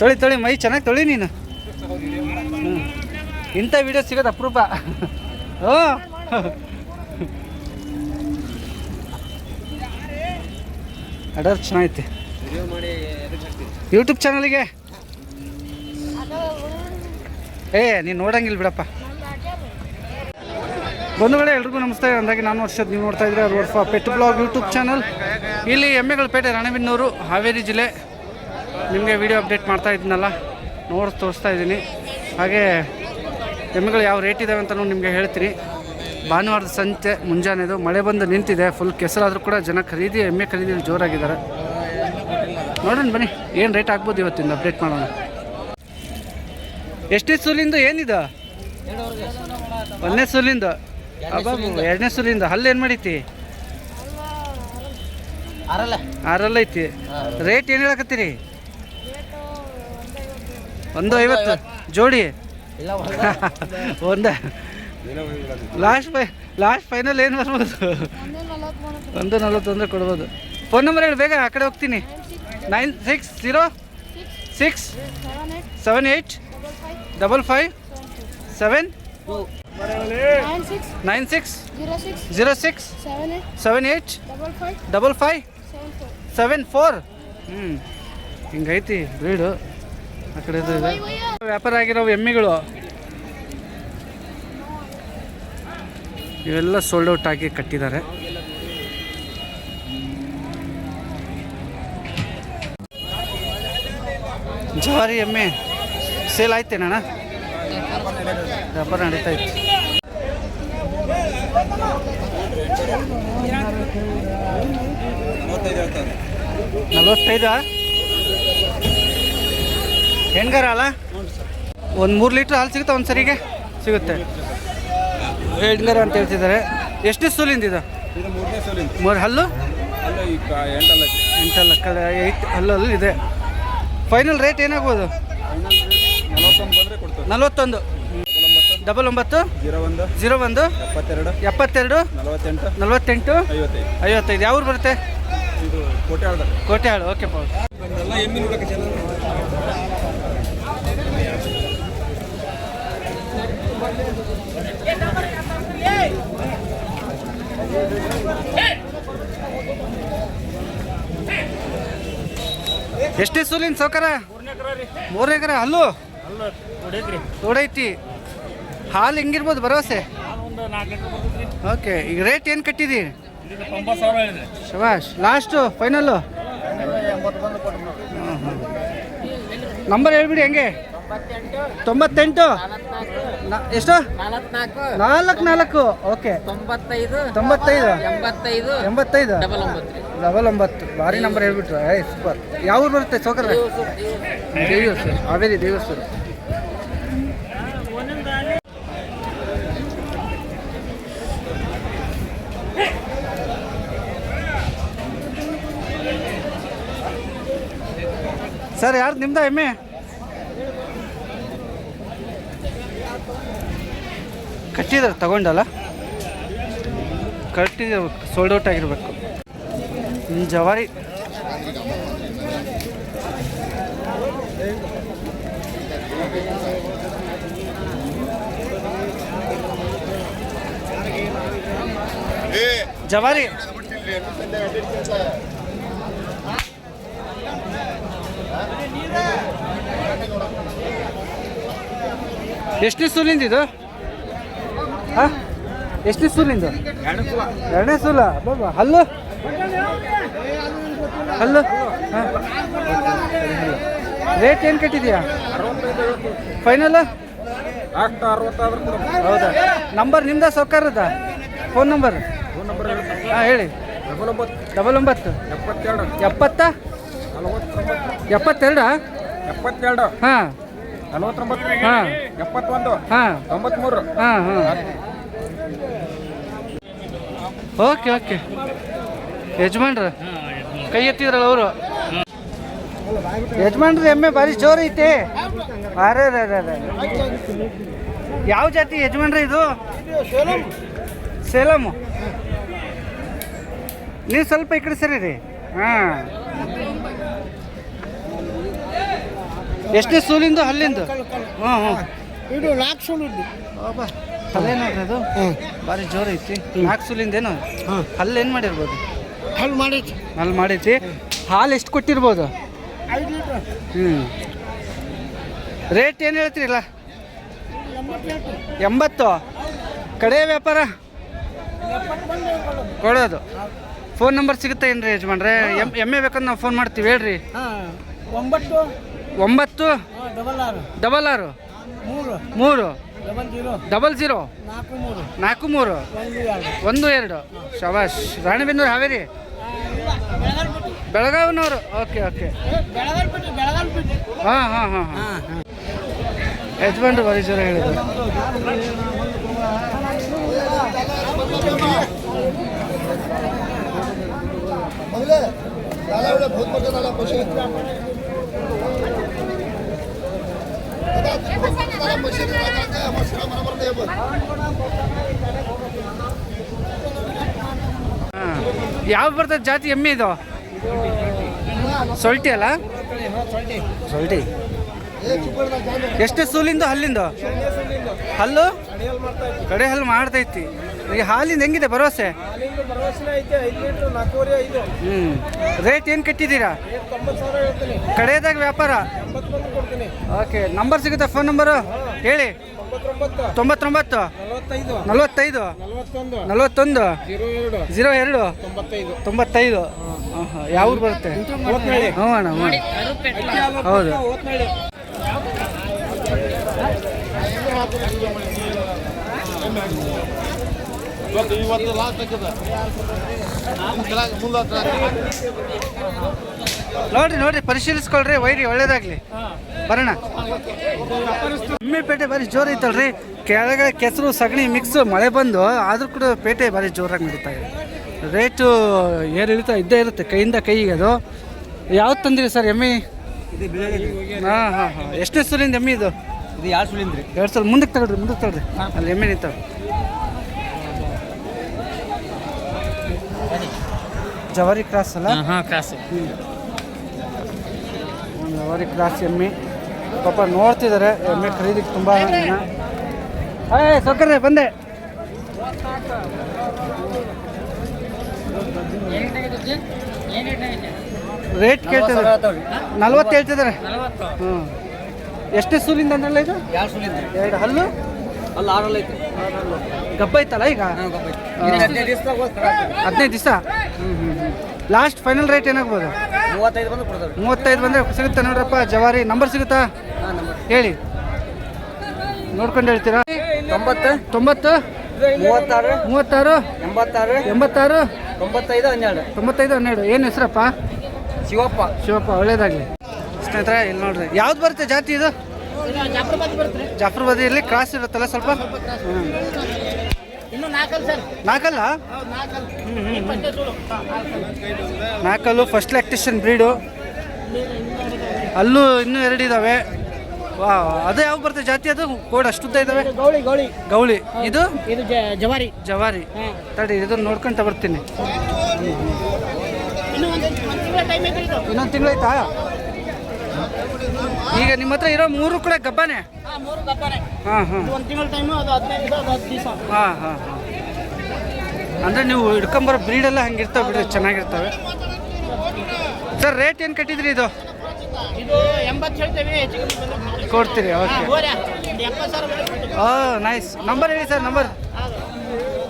ತೊಳಿ ತೊಳಿ, ಮೈ ಚೆನ್ನಾಗಿ ತೊಳಿ ನೀನು. ಇಂಥ ವಿಡಿಯೋ ಸಿಗೋದು ಅಪರೂಪ. ಓ ಅಡರ್ ಚೆನ್ನಾಗೈತೆ. ಯೂಟ್ಯೂಬ್ ಚಾನಲಿಗೆ ಏ, ನೀನು ನೋಡಂಗಿಲ್ಲ ಬಿಡಪ್ಪ. ಬಂಧುಗಳೇ ಎಲ್ರಿಗೂ ನಮಸ್ತೆ. ಅಂದಾಗಿ ನಾನು ವರ್ಷದ ನೀವು ನೋಡ್ತಾ ಇದ್ರೆ ವರ್ಷ ಪೆಟ್ ಬ್ಲಾಗ್ ಯೂಟ್ಯೂಬ್ ಚಾನಲ್ ಇಲ್ಲಿ ಎಮ್ಮೆಗಳ ಪೇಟೆ, ರಾಣೆಬೆನ್ನೂರು, ಹಾವೇರಿ ಜಿಲ್ಲೆ. ನಿಮಗೆ ವಿಡಿಯೋ ಅಪ್ಡೇಟ್ ಮಾಡ್ತಾ ಇದ್ದೀನಲ್ಲ ನೋಡಿ ತೋರಿಸ್ತಾ ಇದ್ದೀನಿ. ಹಾಗೆ ಎಮ್ಮೆಗಳು ಯಾವ ರೇಟ್ ಇದ್ದಾವೆ ಅಂತಲೂ ನಿಮಗೆ ಹೇಳ್ತೀನಿ. ಭಾನುವಾರದ ಸಂತೆ ಮುಂಜಾನೆದು ಮಳೆ ಬಂದು ನಿಂತಿದೆ ಫುಲ್ ಕೆಸರಾದರೂ ಕೂಡ ಜನ ಖರೀದಿ ಎಮ್ಮೆ ಖರೀದಿ ಜೋರಾಗಿದ್ದಾರೆ. ನೋಡೋಣ ಬನ್ನಿ ಏನು ರೇಟ್ ಆಗ್ಬೋದು ಇವತ್ತಿಂದ ಅಪ್ಡೇಟ್ ಮಾಡೋಣ. ಎಷ್ಟೇ ಸೂಲಿಂದು ಏನಿದು? ಒಂದನೇ ಸೂಲಿಂದು? ಅಬ್ಬಬ್ಬ, ಎರಡನೇ ಸೂಲಿಂದ? ಹಲ್ಲು ಏನು ಮಾಡೈತಿ? ಆರಲ್ಲ ಆರಲ್ಲ ಐತಿ ರೇಟ್ ಏನು ಹೇಳಕತ್ತೀರಿ? ಒಂದು ಐವತ್ತು ಜೋಡಿ. ಇಲ್ಲ ಒಂದ. ಲಾಸ್ಟ್ ಫೈ ಲಾಸ್ಟ್ ಫೈನಲ್ ಏನು ಬರ್ಬೋದು? ಒಂದು ನಲ್ವತ್ತೊಂದು ಕೊಡ್ಬೋದು. ಫೋನ್ ನಂಬರ್ ಹೇಳಿ ಬೇಗ ಆ ಕಡೆ ಹೋಗ್ತೀನಿ. Nine six zero six seven eight double five seven nine six zero six seven eight double five seven four ಹ್ಞೂ ಹಿಂಗೈತಿ ಬ್ರೀಡು ಆ ಇದೆ. ವ್ಯಾಪಾರ ಆಗಿರೋ ಎಮ್ಮಿಗಳು. ಇವೆಲ್ಲ ಸೋಲ್ಡ್ ಔಟ್ ಆಗಿ ಕಟ್ಟಿದ್ದಾರೆ. ಜವಾರಿ ಎಮ್ಮೆ ಸೇಲ್ ಆಯ್ತೇನಣ್ಣ ವ್ಯಾಪಾರ ನಡೀತಾ ಇತ್ತು. ನಲವತ್ತೈದು? ಹೆಣ್ಗಾರ ಅಲ್ಲ? ಒಂದು ಮೂರು ಲೀಟ್ರ್ ಹಾಲು ಸಿಗುತ್ತೆ ಒಂದು ಸರಿಗೆ? ಸಿಗುತ್ತೆ. ಹೆಣ್ಗಾರ ಅಂತ ಹೇಳ್ತಿದ್ದಾರೆ. ಎಷ್ಟು ಸೂಲಿಂದ ಇದು? ಮೂರು ಹಲ್ಲು? ಎಂಟಲ್ಲ ಕಡೆ ಏಯ್ಟ್ ಹಲ್ಲಲ್ಲಿ ಇದೆ. ಫೈನಲ್ ರೇಟ್ ಏನಾಗ್ಬೋದು? ನಲವತ್ತೊಂದು. ಡಬಲ್ ಒಂಬತ್ತು? ಜೀರೋ ಒಂದು? ಜೀರೋ ಒಂದು ಎಪ್ಪತ್ತೆರಡು? ಎಪ್ಪತ್ತೆರಡು ನಲವತ್ತೆಂಟು? ಐವತ್ತೈದು. ಯಾವ ಊರು ಬರುತ್ತೆ? ಕೋಟೆ ಓಕೆ ಪಾ ಎಲ್ಲ ಎಮ್ಮಿ ನೋಡಕ್ಕೆ ಚೆನ್ನಾಗಿ ಎಷ್ಟೇ ಸೂಲಿನ ಸೌಕರ ಮೂರನೇ ಎಕರೆ ಹಲ್ಲು? ತೋಡೈತಿ ಹಾಲು ಹೆಂಗಿರ್ಬೋದು ಭರವಸೆ? ಓಕೆ ಈಗ ರೇಟ್ ಏನು ಕಟ್ಟಿದಿ? ಶಬಾಷ್ ಲಾಸ್ಟು ಫೈನಲ್ಲು? ನಂಬರ್ ಹೇಳ್ಬಿಡಿ ಹೆಂಗೆ? ತೊಂಬತ್ತೆಂಟು. ಎಷ್ಟು? ನಾಲ್ಕು ನಾಲ್ಕು. ಓಕೆ. ತೊಂಬತ್ತೈದು. ತೊಂಬತ್ತೈದು. ಎಂಬತ್ತೈದು. ಎಂಬತ್ತೈದು. ಡಬಲ್ ಒಂಬತ್ತು. ಭಾರಿ ನಂಬರ್ ಹೇಳ್ಬಿಟ್ರು. ಏಯ್ ಸೂಪರ್ ಯಾವ ಬರುತ್ತೆ ಸೋಕರ ದೇವಸ್ವರ ಹಾವೇರಿ ದೇವಸ್ಥಾನ ಸರ್ ಯಾರು ನಿಮ್ದ ಎಮ್ಮೆ ಕಟ್ಟಿದ್ರೆ ತಗೊಂಡಲ್ಲ? ಕಟ್ಟಿದಿರ್ಬೇಕು ಸೋಲ್ಡ್ ಔಟ್ ಆಗಿರ್ಬೇಕು. ಜವಾರಿ. ಜವಾರಿ. ಎಷ್ಟು ಸೂಲಿಂದ ಹಾಂ? ಸುಲ್ ನಿಂದು? ಎರಡನೇ ಸೂಲ. ಬಾಬಾ ಹಲ್ಲು. ಹಲ್ಲು. ಹಾಂ. ರೇಟ್ ಏನು ಕಟ್ಟಿದ್ಯಾ? ಫೈನಲ್ ಹೌದಾ. ನಂಬರ್ ನಿಮ್ದ ಸೌಕರ್ಯದ ಫೋನ್ ನಂಬರ್ ಹಾಂ, ಹೇಳಿ. ಡಬಲ್ ಒಂಬತ್ತು. ಎಪ್ಪತ್ತ ಎಪ್ಪತ್ತೆರಡ. ಎಪ್ಪತ್ತೆರಡು ಎಪ್ಪತ್ತೆರಡು? ಹಾಂ. ನಲವತ್ತೊಂಬತ್ತು. ಹಾಂ. ಎಪ್ಪತ್ತೊಂದು. ಹಾಂ. ತೊಂಬತ್ಮೂರು. ಹಾಂ ಹಾಂ. Okay okay. ಯಜಮಾನ್ರ ಕೈ ಎತ್ತಿದ್ರಲ್ಲ ಅವರು? ಯಜಮಾನ್ರ ಎಮ್ಮೆ ಭಾರಿ ಜೋರು ಐತೆ. ಅರೆ. ಯಾವ ಜಾತಿ ಯಜಮಾನ್ರ ಇದು? ಸೇಲಮು ನೀವು ಸ್ವಲ್ಪ ಈ ಕಡೆ ಸರಿ ರೀ ಹಾಂ. ಎಷ್ಟನೇ ಸೂಲಿಂದು ಹಾಂ ಹಾಂ. ಇದು ನಾಲ್ಕು ಸುಳಿದ್ದು ಬಾಬಾ ನೋಡ್ರಿ ಅದು? ಭಾರಿ ಜೋರು ಐತಿ. ನಾಲ್ಕು ಸೂಲಿಂದೇನು ಹಲ್ಲು ಏನು ಮಾಡಿರ್ಬೋದು? ಅಲ್ಲಿ ಮಾಡೈತಿ ಹಲ್ಲು ಮಾಡೈತಿ ಹಾಲು ಎಷ್ಟು ಕೊಟ್ಟಿರ್ಬೋದು? ಹ್ಞೂ ರೇಟ್ ಏನು ಹೇಳ್ತೀರಿಲ್ಲ ಇಲ್ಲ ಎಂಬತ್ತು? ಕಡೆ ವ್ಯಾಪಾರ? ಕೊಡೋದು. ಫೋನ್ ನಂಬರ್ ಸಿಗುತ್ತೆ ಏನು ರೀ ಯಜಮಾನ್ರೆ? ಎಂ ಎಮ್ಮೆ ಬೇಕಂದ್ರೆ ನಾವು ಫೋನ್ ಮಾಡ್ತೀವಿ ಹೇಳ್ರಿ. ಒಂಬತ್ತು ಒಂಬತ್ತು? ಡಬಲ್ ಆರು. ಮೂರು. ಡಬಲ್ ಜೀರೋ ನಾಲ್ಕು ಮೂರು. ಒಂದು ಎರಡು. ಶಬಾಷ್. ರಾಣಿಬೆನ್ನೂರು ಹಾವೇರಿ? ಬೆಳಗಾವಿನವರು. Okay okay. ಹಾಂ ಹಾಂ ಹಾಂ ಹಾಂ. ಯಜಮಾನ್ರು ಬರೀ ಜ್ವರ ಹೇಳಿದ್ರು. ಹಾಂ ಯಾವ ಬರ್ತದೆ ಜಾತಿ ಎಮ್ಮೆ ಇದು? ಸೊಲ್ಟಿ ಅಲ್ಲ? ಸೊಲ್ಟಿ. ಎಷ್ಟು ಸೂಲಿಂದು ಹಲ್ಲಿಂದ? ಹಲ್ಲು? ಕಡೆ ಹಲ್ಲು ಮಾಡ್ತೈತಿ. ಈಗ ಹಾಲಿಂದ ಹೆಂಗಿದೆ ಭರವಸೆ? ರೇಟ್ ಏನು ಕಟ್ಟಿದ್ದೀರಾ? ಕಡೆಯದಾಗ ವ್ಯಾಪಾರ? ಓಕೆ ನಂಬರ್ ಸಿಗುತ್ತಾ ಫೋನ್ ನಂಬರು ಹೇಳಿ. ತೊಂಬತ್ತೊಂಬತ್ತು. ನಲವತ್ತೈದು. ನಲವತ್ತೈದು? ಜೀರೋ ಎರಡು. ತೊಂಬತ್ತೈದು. ತೊಂಬತ್ತೈದು? ಹಾಂ ಹಾಂ ಯಾವ ಊರು ಬರುತ್ತೆ. ಹ್ಞೂ ಅಣ್ಣ ಹ್ಞೂ ಹೌದು. ಓತ್ನಳ್ಳಿ. ನೋಡ್ರಿ ನೋಡ್ರಿ ಪರಿಶೀಲಿಸ್ಕೊಳ್ರಿ ವೈರಿ ಒಳ್ಳೇದಾಗ್ಲಿ. ಬರೋಣ. ಎಮ್ಮೆ ಪೇಟೆ ಬಾರಿ ಜೋರು ಐತಲ್ರಿ. ಕೆಳಗಡೆ ಕೆಸರು ಸಗಣಿ ಮಿಕ್ಸ್ ಮಳೆ ಬಂದು ಆದ್ರೂ ಕೂಡ ಪೇಟೆ ಭಾರಿ ಜೋರಾಗಿ ನಡೀತಾ ಇದೆ. ರೇಟು ಏರಿಳಿತ ಇದ್ದೇ ಇರುತ್ತೆ ಕೈಯಿಂದ ಕೈಗೆ ಅದು ಯಾವ್ದು ತಂದಿರಿ ಸರ್ ಎಮ್ಮಿ? ಹಾಂ ಹಾಂ ಹಾಂ. ಎಷ್ಟನೇ ಸೂಲಿಂದ ಎಮ್ಮೆ ಇದು? ಇದು ಯಾರು ಸುಳಿಂದ್ರಿ ಎರಡು ಸಲ ಮುಂದಕ್ಕೆ ತಗೊಳ್ರಿ ಮುಂದಕ್ಕೆ ತಗೊಳ್ರಿ. ಅಲ್ಲಿ ಎಮ್ಮೆ ನಿಂತಾವ. ಜವಾರಿ ಕ್ರಾಸ್ ಅಲ್ಲ? ಹಾಂ ಕ್ರಾಸ್. ಎಮ್ಮಿ ಜವಾರಿ ಕ್ರಾಸ್ ಎಮ್ಮೆ. ಪಾಪ ನೋಡ್ತಿದ್ದಾರೆ ಎಮ್ಮೆ ಖರೀದಿಗೆ ತುಂಬ ಏ ಸೌಕರ್ಯ ಬಂದೆ. ರೇಟ್ ಕೇಳ್ತಿದ್ದಾರೆ ನಲ್ವತ್ತು ಹೇಳ್ತಿದ್ದಾರೆ ಹ್ಞೂ ಎಷ್ಟು ಸೂಲಿಂದ ಅಂದ್ರಲ್ಲ ಇದು? ಎರಡು ಹಲ್ಲು? ಅಲ್ಲ ಆರಲ್ಲ ಐತೆ. ಗಬ್ಬ ಐತಲ್ಲ ಈಗ ಹದಿನೈದು ದಿವಸ? ಹ್ಞೂ ಹ್ಞೂ ಲಾಸ್ಟ್ ಫೈನಲ್ ರೇಟ್ ಏನಾಗ್ಬೋದು? ಮೂವತ್ತೈದು ಬಂದ್ರೆ ಮೂವತ್ತೈದು ಬಂದರೆ ಸಿಗುತ್ತೆ ನೋಡ್ರಪ್ಪ ಜವಾರಿ ನಂಬರ್ ಸಿಗುತ್ತಾ? ಹೇಳಿ. ನೋಡ್ಕೊಂಡು ಹೇಳ್ತೀರಾ? ತೊಂಬತ್ತು. ತೊಂಬತ್ತು. ಮೂವತ್ತಾರು. ಮೂವತ್ತಾರು. ಎಂಬತ್ತಾರು. ಎಂಬತ್ತಾರು. ತೊಂಬತ್ತೈದು ಹನ್ನೆರಡು. ತೊಂಬತ್ತೈದು ಹನ್ನೆರಡು. ಏನು ಹೆಸರಪ್ಪ? ಶಿವಪ್ಪ. ಶಿವಪ್ಪ ಒಳ್ಳೇದಾಗ್ಲಿ. ಸ್ನೇಹಿತರೆ ಇಲ್ಲಿ ನೋಡ್ರಿ. ಯಾವ್ದು ಬರುತ್ತೆ ಜಾತಿ ಇದು? ಜಾಫರ್ಬಾದಿಯಲ್ಲಿ ಕ್ರಾಸ್ ಇರುತ್ತಲ್ಲ ಸ್ವಲ್ಪ? ನಾಲ್ಕಲ್ಲಿ ಸರ್. ನಾಲ್ಕಲ್ಲ? ಫಸ್ಟ್ ಲ್ಯಾಕ್ಟೇಷನ್ ಬ್ರೀಡು ಅಲ್ಲೂ ಇನ್ನೂ ಎರಡು ಇದಾವೆ. ವಾ ಅದು ಯಾವ ಬರುತ್ತೆ ಜಾತಿ? ಅದು ಕೋಡ್ ಅಷ್ಟುದ್ದ ಇದಾವೆ? ಗೌಳಿ ಗೌಳಿ. ಗೌಳಿ. ಇದು? ಇದು ಜವಾರಿ. ಜವಾರಿ. ತಡಿ ಇದನ್ನ ನೋಡ್ಕೊಂತ ಬರ್ತೀನಿ. ಇನ್ನೊಂದು ತಿಂಗಳಾಯ್ತಾ ಈಗ ನಿಮ್ಮ ಹತ್ರ ಇರೋ ಮೂರು ಕೂಡ ಗಬ್ಬಾನೆ. ಹಾಂ ಹಾಂ. ಒಂದು ತಿಂಗಳ ಟೈಮು ಅದು ಹದಿನೈದು ದಿವಸ ಅದು ಹತ್ತು ದಿವಸ. ಹಾಂ ಹಾಂ ಹಾಂ. ಅಂದರೆ ನೀವು ಹಿಡ್ಕೊಂಬರೋ ಬ್ರೀಡೆಲ್ಲ ಹಂಗಿರ್ತಾವೆ ಬಿಡಿ ಚೆನ್ನಾಗಿರ್ತವೆ. ಸರ್ ರೇಟ್ ಏನು ಕಟ್ಟಿದ್ರಿ ಇದು? ಇದು ಎಂಬತ್ತು ಹೇಳ್ತೇವೆ ಹೆಚ್ಚಿಗೆ ಕೊಡ್ತೀರಿ ಓಕೆ ಹಾಂ ನೈಸ್ ನಂಬರ್ ಹೇಳಿ ಸರ್ ನಂಬರ್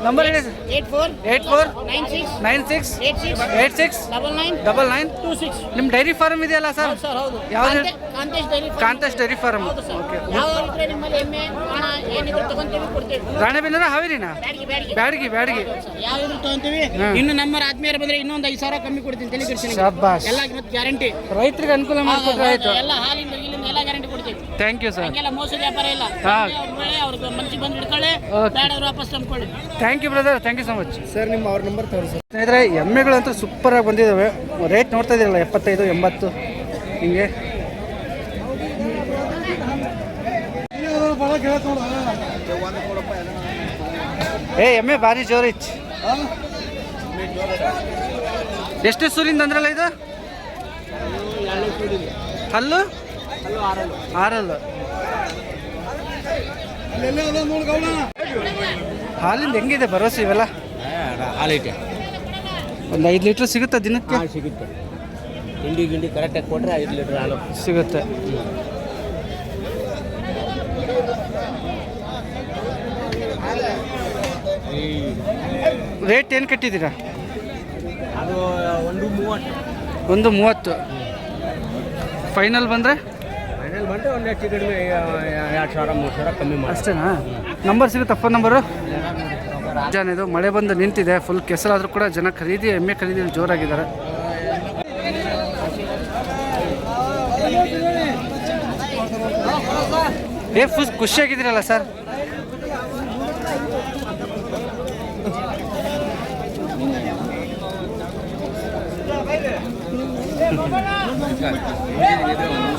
ನಂಬರ್ ಹೇಳಿ sir eight four eight four nine six nine six eight six eight six double nine double nine two six ನಿಮ್ಮ ಡೈರಿ ಫಾರ್ಮ್ ಇದೆಯಲ್ಲ ಸರ್ ಸರ್ ಹೌದು. ಯಾವ್ದು? Kantesh dairy farm. Kantesh dairy farm ಹೌದು sir okay ಯಾವ ನಿಮ್ಮಲ್ಲಿ ಎಮ್ಮೆ ಹಣ ಏನಿದ್ರು ತಗೊಂತೀವಿ ಕೊಡ್ತೇವೆ. ರಾಣೆಬೆನ್ನೂರ ಹಾವೇರಿನಾ? ಬ್ಯಾಡಿಗೆ ಬ್ಯಾಡಿಗೆ. ಬ್ಯಾಡಗಿ ಬ್ಯಾಡಗಿ. ಯಾವ ಇದ್ರು ತಗೊಂತೀವಿ. ಇನ್ನು ನಮ್ಮ ಆದ್ಮೇಲೆ ಬಂದ್ರೆ ಇನ್ನೊಂದು ಐದು ಸಾವಿರ ಕಮ್ಮಿ ಕೊಡ್ತೀನಿ ತಲೆ ಕೆಡಿಸಿ ಎಲ್ಲ ಗ್ಯಾರಂಟಿ ರೈತರಿಗೆ ಅನುಕೂಲ ಮಾಡ್ತಾರೆ ಆಯ್ತು. ಎಲ್ಲ ಹಾಲಿಂದ ಇಲ್ಲಿಂದ ಎಲ್ಲ ಗ್ಯಾರಂಟಿ ಥ್ಯಾಂಕ್ ಯು ಸರ್ ಹಂಗೆಲ್ಲ ಮೋಸದ ವ್ಯಾಪಾರ ಇಲ್ಲ. ಹಾ. ಅವ್ರ ಬೆಳೆ ಅವ್ರಿಗೆ ಮನ್ಸಿಗೆ ಬಂದು ಹಿಡ್ಕೊಳ್ಳಿ. Okay. ವಾಪಸ್ ತಂದ್ಕೊಳ್ಳಿ. Thank you brother thank you so much sir ನಿಮ್ಮ ಅವ್ರ ನಂಬರ್ ತೋರಿಸಿ ಸ್ನೇಹಿತರೆ ಎಮ್ಮೆಗಳಂತೂ ಸೂಪರಾಗಿ ಬಂದಿದ್ದಾವೆ ರೇಟ್ ನೋಡ್ತಾ ಇದ್ದೀರಲ್ಲ ಎಪ್ಪತ್ತೈದು ಎಂಬತ್ತು. ಹಿಂಗೆ. ಏ ಎಮ್ಮೆ ಭಾರಿ ಜೋರಿಚ್ ಎಷ್ಟು ಸೂರಿಂದ ಅಂದ್ರಲ್ಲ ಇದು? ಹಲ್ಲು? ಆರಲ್ಲು. ಹಾಲಿಂದ ಹೆಂಗಿದೆ ಭರವಸೆ ಇವೆಲ್ಲ? ಹಾಲೈತೆ ಒಂದು ಐದು ಲೀಟ್ರ್ ಸಿಗುತ್ತಾ ದಿನಕ್ಕೆ? ಸಿಗುತ್ತೆ. ಹಿಂಡಿ ಗಿಂಡಿ ಕರೆಕ್ಟಾಗಿ ಕೊಟ್ಟರೆ ಐದು ಲೀಟ್ರ್ ಹಾಲು. ಸಿಗುತ್ತೆ. ರೇಟ್ ಏನು ಕಟ್ಟಿದ್ದೀರಾ? ಅದು ಒಂದು ಮೂವತ್ತು. ಒಂದು ಮೂವತ್ತು. ಫೈನಲ್ ಬಂದರೆ? ಬಂದರೆ ಒಂದು ಹೆಚ್ಚು ಕಡಿಮೆ ಎರಡು ಸಾವಿರ ಮೂರು ಸಾವಿರ ಕಮ್ಮಿ ಮಾಡಿ ಅಷ್ಟೇನಾ? ನಂಬರ್ ಸಿಗುತ್ತಾ ಫೋನ್ ನಂಬರು ಜನ ಇದು ಮಳೆ ಬಂದು ನಿಂತಿದೆ ಫುಲ್ ಕೆಸರಾದರೂ ಕೂಡ ಜನ ಖರೀದಿ ಎಮ್ಮೆ ಖರೀದಿ ಜೋರಾಗಿದ್ದಾರೆ. ಏ ಫುಲ್ ಖುಷಿಯಾಗಿದ್ದೀರಲ್ಲ ಸರ್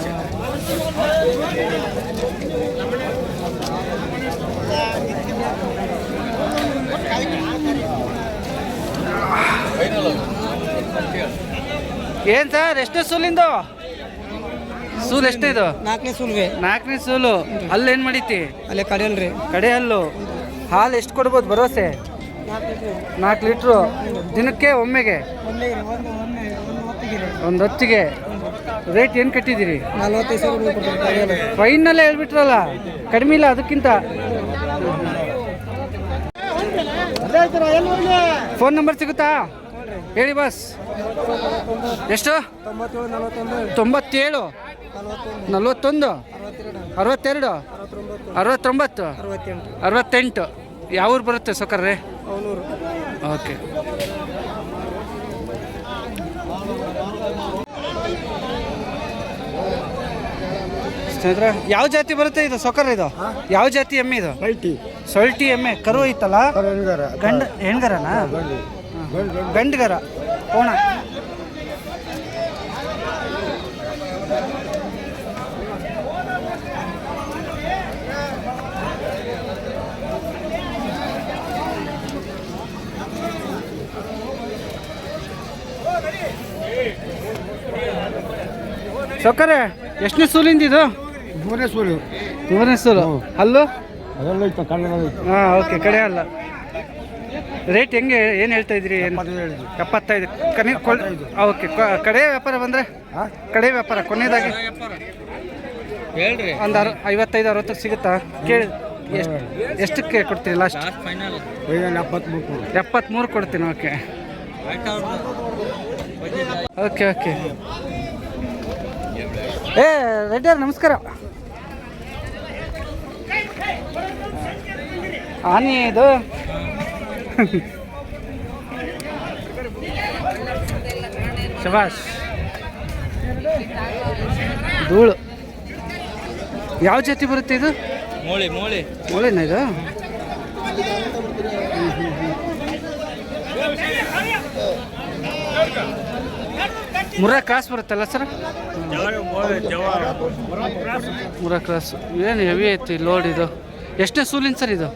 ಏನು ಸರ್ ಎಷ್ಟು ಸೂಲಿಂದು? ಸೂಲ್ ಎಷ್ಟು ಇದು? ನಾಲ್ಕನೇ ಸೂಲ್ಗೆ. ನಾಲ್ಕನೇ ಸೂಲು. ಅಲ್ಲಿ ಏನು ಮಾಡೀತಿ ಅಲ್ಲೇ ಕಡೆಯಲ್ರಿ. ಕಡೆ ಹಲ್ಲು ಹಾಲು ಎಷ್ಟು ಕೊಡ್ಬೋದು ಭರವಸೆ? ನಾಲ್ಕು ಲೀಟ್ರು. ದಿನಕ್ಕೆ ಒಮ್ಮೆಗೆ? ಒಂದು ಹೊತ್ತಿಗೆ. ರೇಟ್ ಏನು ಕಟ್ಟಿದ್ದೀರಿ? ಫೈನಲ್ಲೇ ಹೇಳ್ಬಿಟ್ರಲ್ಲ ಕಡಿಮೆ ಇಲ್ಲ ಅದಕ್ಕಿಂತ. ಫೋನ್ ನಂಬರ್ ಸಿಗುತ್ತಾ? ಹೇಳಿ ಬಾಸ್ ಎಷ್ಟು? ತೊಂಬತ್ತೇಳು. ನಲ್ವತ್ತೊಂದು. ಅರವತ್ತೆರಡು. ಅರವತ್ತೊಂಬತ್ತು. ಅರವತ್ತೆಂಟು. ಯಾವ ಊರು ಬರುತ್ತೆ ಸೊಕರ್ರೆ ಓಕೆ ಸ್ನೇಹಿತರೆ ಯಾವ ಜಾತಿ ಬರುತ್ತೆ ಇದು? ಸೊಕರ್ ಇದು? ಯಾವ ಜಾತಿ ಎಮ್ಮೆ ಇದು? ಸೊಲ್ಟಿ. ಎಮ್ಮೆ. ಕರು ಐತಲ್ಲ ಗಂಡ ಹೆಣ್ಗರನಾ? ಗಂಡ್ಗರ. ಕೋಣ. ಸೊಕ್ಕರೆ ಎಷ್ಟನೇ ಸೂಲಿಂದ ಇದು? ಭುವನೇಶ್ವರ. ಸೂಲು ಅಲ್ಲೂ? ಅದೆಲ್ಲ ಇತ್ತು ಹಾಂ ಓಕೆ ಕಡೆ ಅಲ್ಲ. ರೇಟ್ ಹೆಂಗೆ ಏನು ಹೇಳ್ತಾ ಇದ್ರಿ ಏನು ಎಪ್ಪತ್ತೈದು. ಕನೆ ಓಕೆ ಕಡೆ ವ್ಯಾಪಾರ ಬಂದರೆ? ಕಡೆ ವ್ಯಾಪಾರ ಕೊನೆಯದಾಗಿ? ಹೇಳ್ರಿ. ಒಂದು ಅರ ಐವತ್ತೈದು ಅರವತ್ತಕ್ಕೆ ಸಿಗುತ್ತಾ? ಕೇಳಿ. ಎಷ್ಟು ಎಷ್ಟಕ್ಕೆ ಕೊಡ್ತೀರಿ ಲಾಸ್ಟ್ ಎಪ್ಪತ್ತ್ಮೂರು ಕೊಡ್ತೀನಿ ಓಕೆ ಓಕೆ ಓಕೆ ಏ ರೆಡ್ಡಿಯವ್ರ ನಮಸ್ಕಾರ. ಆನಿ ಇದು ಶಭಾಷ್. ಧೂಳು. ಯಾವ ಜಾತಿ ಬರುತ್ತೆ ಇದು? ಮೋಳಿ ಮೋಳಿ. ಒಳ್ಳೆನಾ ಇದು? ಮುರ್ರಾ ಕ್ರಾಸ್ ಬರುತ್ತಲ್ಲ ಸರ್? ಮುರ ಕ್ರಾಸ್. ಏನು ಹೆವಿ ಐತಿ ಲೋಡ್ ಇದು. ಎಷ್ಟನೇ ಸೂಲಿನ ಸರ್ ಇದು?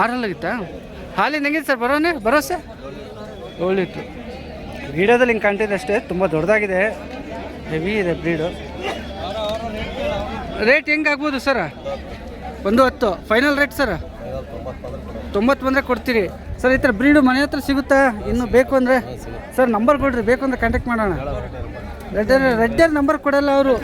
ಆರಲ್ಲಾಗಿತ್ತಾ? ಹಾಲಿನ ಹೆಂಗಿದೆ ಸರ್ ಬರೋನೆ ಭರೋಸೆ ಒಳ್ಳಿತ್ತು. ವೀಡಿಯೋದಲ್ಲಿ ಹಿಂಗೆ ಕಾಣ್ತಿದೆ ಅಷ್ಟೇ ತುಂಬ ದೊಡ್ಡದಾಗಿದೆ. ಹೆವಿ ಇದೆ ಬ್ರೀಡು ರೇಟ್ ಹೆಂಗಾಗ್ಬೋದು ಸರ್? ಒಂದು ಹತ್ತು. Final rate sir? ತೊಂಬತ್ತು ಬಂದರೆ ಕೊಡ್ತೀರಿ. ಸರ್ ಈ ಥರ ಬ್ರೀಡು ಮನೆ ಹತ್ರ ಸಿಗುತ್ತಾ? ಇನ್ನೂ ಬೇಕು ಅಂದರೆ? ಸರ್ ನಂಬರ್ ಕೊಡ್ರಿ ಬೇಕು ಅಂದರೆ ಕಾಂಟ್ಯಾಕ್ಟ್ ಮಾಡೋಣ. ರೆಡ್ಡರ್ ರೆಡ್ಡರ್ ನಂಬರ್ ಕೊಡಲ್ಲ ಅವರು.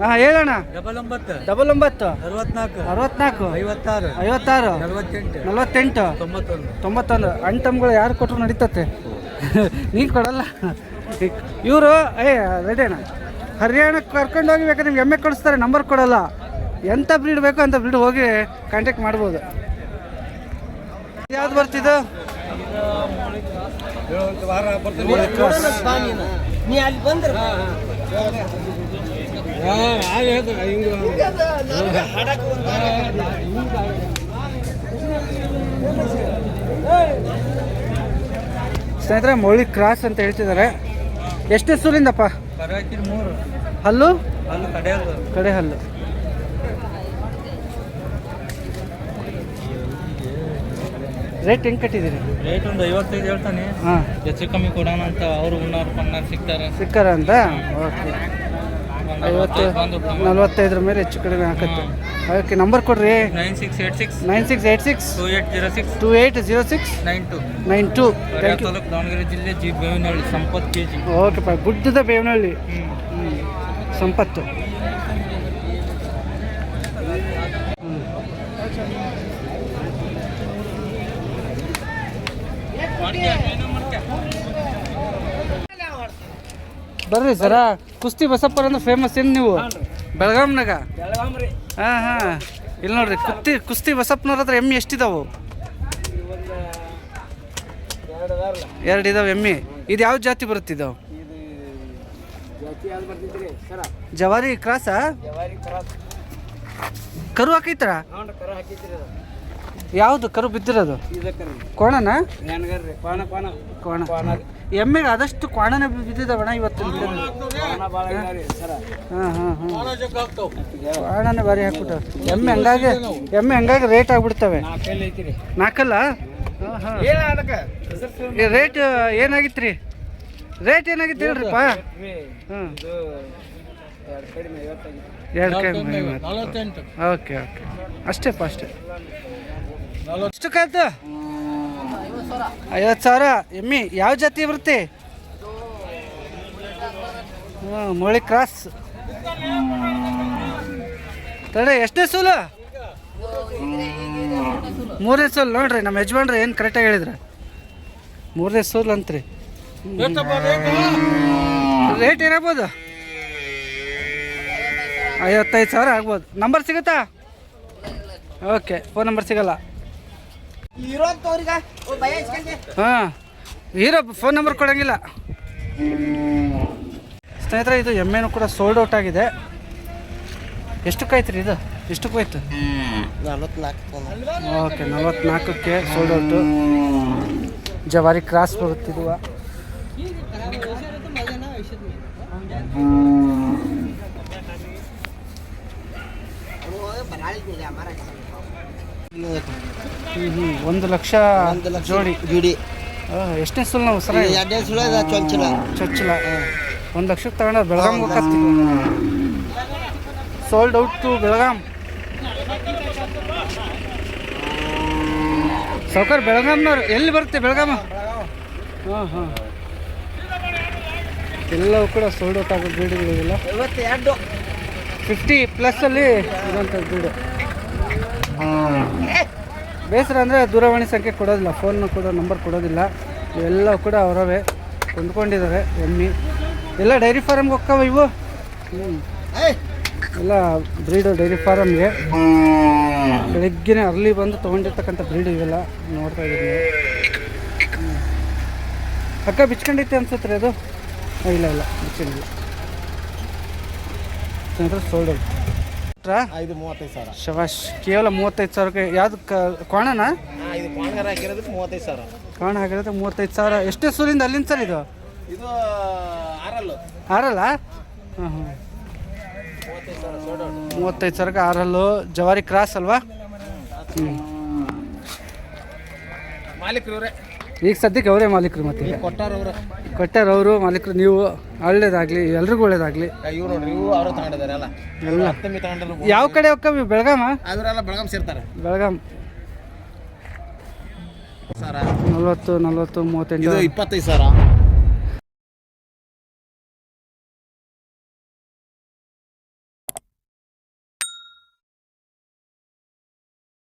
ಹಾಂ ಹೇಳೋಣ ಡಬಲ್ ಒಂಬತ್ತು. ಡಬಲ್ ಒಂಬತ್ತು. ಅರವತ್ನಾಲ್ಕು. ಅರವತ್ನಾಲ್ಕು. ಐವತ್ತಾರು. ಐವತ್ತಾರು. ನಲವತ್ತೆಂಟು. ನಲವತ್ತೆಂಟು. ತೊಂಬತ್ತೊಂದು. ತೊಂಬತ್ತೊಂದು. ಅಣ್ಣ ತಮ್ಗಳು ಯಾರು ಕೊಟ್ಟರು ನಡೀತತೆ? ನೀನು ಕೊಡಲ್ಲ. ಇವರು ಏ ರೆಡಿಯಣ್ಣ ಹರಿಯಾಣಕ್ಕೆ ಕರ್ಕೊಂಡು ಹೋಗಿ ಬೇಕಾದ್ರೆ ನಿಮ್ಗೆ ಎಮ್ಮೆ ಕೊಡಿಸ್ತಾರೆ ನಂಬರ್ ಕೊಡಲ್ಲ. ಎಂಥ ಬ್ರೀಡ್ ಬೇಕು ಅಂತ ಬ್ರೀಡ್ ಹೋಗಿ ಕಾಂಟ್ಯಾಕ್ಟ್ ಮಾಡ್ಬೋದು. ಯಾವ್ದು ಬರ್ತಿದ್ದು? ನೀ ಅಲ್ಲಿ ಬಂದ್ರೆ ಸ್ನೇಹಿತರೆ ಮೌಳಿ ಕ್ರಾಸ್ ಅಂತ ಹೇಳ್ತಿದ್ದಾರೆ. ಎಷ್ಟು ಸೂರಿಂದಪ್ಪ ಪರವಾಗಿಲ್ಲ ಮೂರು. ಹಲ್ಲು? ಕಡೆ ಹಲ್ಲು ರೇಟ್ ಹೆಂಗೆ ಕಟ್ಟಿದಿರಿ ರೇಟ್ ಒಂದು ಐವತ್ತೈದು ಹೇಳ್ತಾನೆ. ಹಾಂ. ಹೆಚ್ಚು ಕಮ್ಮಿ ಕೊಡೋಣ ಅಂತ ಅವರು ಉಣ್ಣಾರು ಪನ್ನಾರು ಸಿಗ್ತಾರೆ. ಸಿಕ್ಕಾರ ಅಂತ? ಓಕೆ ಐವತ್ತು ನಲ್ವತ್ತೈದರ ಮೇಲೆ ಹೆಚ್ಚು ಕಡಿಮೆ ಹಾಕುತ್ತೆ ಓಕೆ ನಂಬರ್ ಕೊಡ್ರಿ. Nine six eight six nine six eight six two eight zero six two eight zero six nine two nine two thank you taluk Davanagere ಜಿಲ್ಲೆ ಜಿ ಬೇವಿನಹಳ್ಳಿ ಸಂಪತ್ತು ಕೆ ಜಿ. ಓಕೆಪ್ಪ ಗುಡ್ಡದ ಬೇವನಹಳ್ಳಿ. ಸಂಪತ್ತು. ಬರ್ರಿ ಸರ. ಕುಸ್ತಿ ಬಸಪ್ಪರ್ ಅಂದ್ರೆ ಫೇಮಸ್ ಏನು ನೀವು? ಬೆಳಗಾಂನಾಗ? ಹಾಂ ಹಾಂ. ಇಲ್ಲಿ ನೋಡ್ರಿ ಕುಸ್ತಿ ಕುಸ್ತಿ ಬಸಪ್ಪನವ್ರ ಹತ್ರ ಎಮ್ಮೆ ಎಷ್ಟಿದಾವು? ಎರಡು ಇದಾವೆ ಎಮ್ಮೆ ಇದು ಯಾವ ಜಾತಿ ಬರುತ್ತಿದ್ದಾವೆ ಜವಾರಿ ಕ್ರಾಸ ಕರು ಹಾಕೈತರ? ಯಾವ್ದು ಕರ ಬಿದ್ದಿರೋದು? ಕೋಣನಾ? ಕೋಣ ಎಮ್ಮೆಗೆ ಆದಷ್ಟು ಕ್ವಾಣನೆ ಬಿದ್ದಿದ್ದಾವಣ ಇವತ್ತು. ಕ್ವಾಣನ ಭಾರಿ ಹಾಕ್ಬಿಟ್ಟು ಎಮ್ಮೆ ಹಂಗಾಗಿ ಎಮ್ಮೆ ಹಂಗಾಗಿ ರೇಟ್ ಆಗ್ಬಿಡ್ತವೆ. ನಾಲ್ಕಲ್ಲಿ? ರೇಟ್ ಏನಾಗಿತ್ತು ರೀ ರೇಟ್ ಏನಾಗಿತ್ತು ಹೇಳ್ರಿಪ್ಪ? ಹಾಂ ಇದು ಎರಡು ಕಡಿಮೆ ಓಕೆ ಓಕೆ. ಅಷ್ಟೇಪ್ಪ ಅಷ್ಟೇ. ಎಷ್ಟು ಕಾಯ್ತು ಐವತ್ತು ಸಾವಿರ? ಎಮ್ಮಿ, ಯಾವ ಜಾತಿ ಮೋಳಿ ಮೊಳಿ ಕ್ರಾಸ್. ತಡೆ ಎಷ್ಟೇ ಸೂಲು? ಮೂರನೇ ಸೋಲ್. ನೋಡ್ರಿ, ನಮ್ಮ ಯಜಮಾನ್ರಿ ಏನು ಕರೆಕ್ಟಾಗಿ ಹೇಳಿದ್ರೆ. ಮೂರನೇ ಸೋಲ್ ಅಂತ್ರಿ. ರೇಟ್ ಏನಾಗ್ಬೋದು? ಐವತ್ತೈದು ಸಾವಿರ ಆಗ್ಬೋದು. ನಂಬರ್ ಸಿಗುತ್ತಾ? ಓಕೆ ಫೋನ್ ನಂಬರ್ ಸಿಗಲ್ಲ. ಹಾಂ ಹೀರೋ ಫೋನ್ ನಂಬರ್ ಕೊಡೋಂಗಿಲ್ಲ. ಸ್ನೇಹಿತರೆ ಇದು ಎಮ್ಮೆನೂ ಕೂಡ ಸೋಲ್ಡ್ ಔಟ್ ಆಗಿದೆ. ಎಷ್ಟಕ್ಕೆ ಆಯ್ತು ರೀ ಇದು ಎಷ್ಟಕ್ಕೆ ಹೋಯ್ತು ಓಕೆ ನಲ್ವತ್ನಾಲ್ಕಕ್ಕೆ ಸೋಲ್ಡ್ ಔಟು ಜವಾರಿ ಕ್ರಾಸ್ ಬರುತ್ತಿದುವ ಹ್ಮ್, ಲಕ್ಷ ಒಂದು ಲಕ್ಷ ಜೋಡಿ. ಜೋಡಿ. ಎಷ್ಟನೇ ಸುಲ್ ನಾವು ಸರ ಎರಡನೇ ಸುಳ ಚೊಂಚಲ ಚೊಚ್ಚಲ. ಒಂದು ಲಕ್ಷಕ್ಕೆ ತಗೊಂಡ ಬೆಳಗಾಂ ಹೋಗ್ತೀವಿ ಸೋಲ್ಡ್ ಔಟ್ ಟು ಬೆಳಗಾಂ. ಸೌಕರ್ ಬೆಳಗಾಂನವ್ರು ಎಲ್ಲಿ ಬರುತ್ತೆ ಬೆಳಗಾಮ ಹಾಂ ಹಾಂ. ಎಲ್ಲವೂ ಕೂಡ ಸೋಲ್ಡ್ ಔಟ್ ಆಗೋ ಬೀಡಿಗಳಿಗೆಲ್ಲ. ಇವತ್ತು ಎರಡು ಫಿಫ್ಟಿ ಪ್ಲಸ್ಸಲ್ಲಿ ಇರುವಂಥ ಬ್ರೀಡು ಬೇಸರ ಅಂದರೆ ದೂರವಾಣಿ ಸಂಖ್ಯೆ ಕೊಡೋದಿಲ್ಲ ಫೋನ್ ಕೂಡ ನಂಬರ್ ಕೊಡೋದಿಲ್ಲ. ಇವೆಲ್ಲ ಕೂಡ ಅವರವೇ ಕೊಂಡ್ಕೊಂಡಿದ್ದಾರೆ ಎಮ್ಮಿ. ಎಲ್ಲ ಡೈರಿ ಫಾರಮ್ಗೆ ಹೋಗ್ತಾವ ಇವು? ಹ್ಞೂ ಎಲ್ಲ ಬ್ರೀಡು ಡೈರಿ ಫಾರಮ್ಗೆ ಬೆಳಗ್ಗೆನೆ ಅರ್ಲಿ ಬಂದು ತೊಗೊಂಡಿರ್ತಕ್ಕಂಥ ಬ್ರೀಡ್ ಇವೆಲ್ಲ ನೋಡ್ತಾ ಇದ್ದೀವಿ ಅಕ್ಕ ಬಿಚ್ಕೊಂಡೈತೆ ಅನ್ಸುತ್ತೆ ರೀ ಅದು ಇಲ್ಲ ಇಲ್ಲ ಬಿಚ್ಕೊಂಡಿಲ್ಲ ಸೋಲ್ಡ್ ಔಟ್ ಐದು ಮೂವತ್ತೈದು ಸಾವಿರ. ಶಬಾಶ್ ಕೇವಲ ಮೂವತ್ತೈದು ಸಾವಿರಕ್ಕೆ ಯಾವ್ದು ಕೋಣನ ಇದು ಕೋಣಗಾರ ಹಾಕಿರೋದಕ್ಕೆ ಮೂವತ್ತೈದು ಸಾವಿರ. ಕೋಣ ಆಗಿರೋದು ಮೂವತ್ತೈದು ಸಾವಿರ. ಎಷ್ಟೇ ಸೂರಿಂದ ಅಲ್ಲಿಂದ ಸರ್ ಇದು? ಇದು ಆರಲ್ಲು. ಆರಲ್ಲ? ಹಾಂ ಹಾಂ. ಮೂವತ್ತೈದು ಸಾವಿರಕ್ಕೆ ಆರಲ್ಲು. ಜವಾರಿ ಕ್ರಾಸ್ ಅಲ್ವಾ? ಹ್ಞೂ ಮಾಲೀಕರು ಈಗ ಸದ್ಯಕ್ಕೆ ಅವರೇ ಮಾಲೀಕರು ಮತ್ತೆ. ಕೊಟ್ಟಾರವ್ರೆ ಕೊಟ್ಟಾರ ಅವರು. ಮಾಲೀಕರು ನೀವು ಒಳ್ಳೇದಾಗಲಿ ಎಲ್ರಿಗೂ ಒಳ್ಳೇದಾಗಲಿ. ಇವ್ರು ನೋಡ್ರಿ ಇವು ಅವರು ತಗೊಂಡಿದ್ದಾರೆ ಎಲ್ಲ. ಯಾವ ಕಡೆ ಕಮ್ಮಿ ಬೆಳಗಾಮ? ಬೆಳಗಾಮ್ ಬೆಳಗಾಂ ಸೇರ್ತಾರೆ. ಬೆಳಗಾಂ. ನಲ್ವತ್ತು ನಲ್ವತ್ತು ಮೂವತ್ತೆಂಟು. ಇಪ್ಪತ್ತೈದು ಸಾವಿರ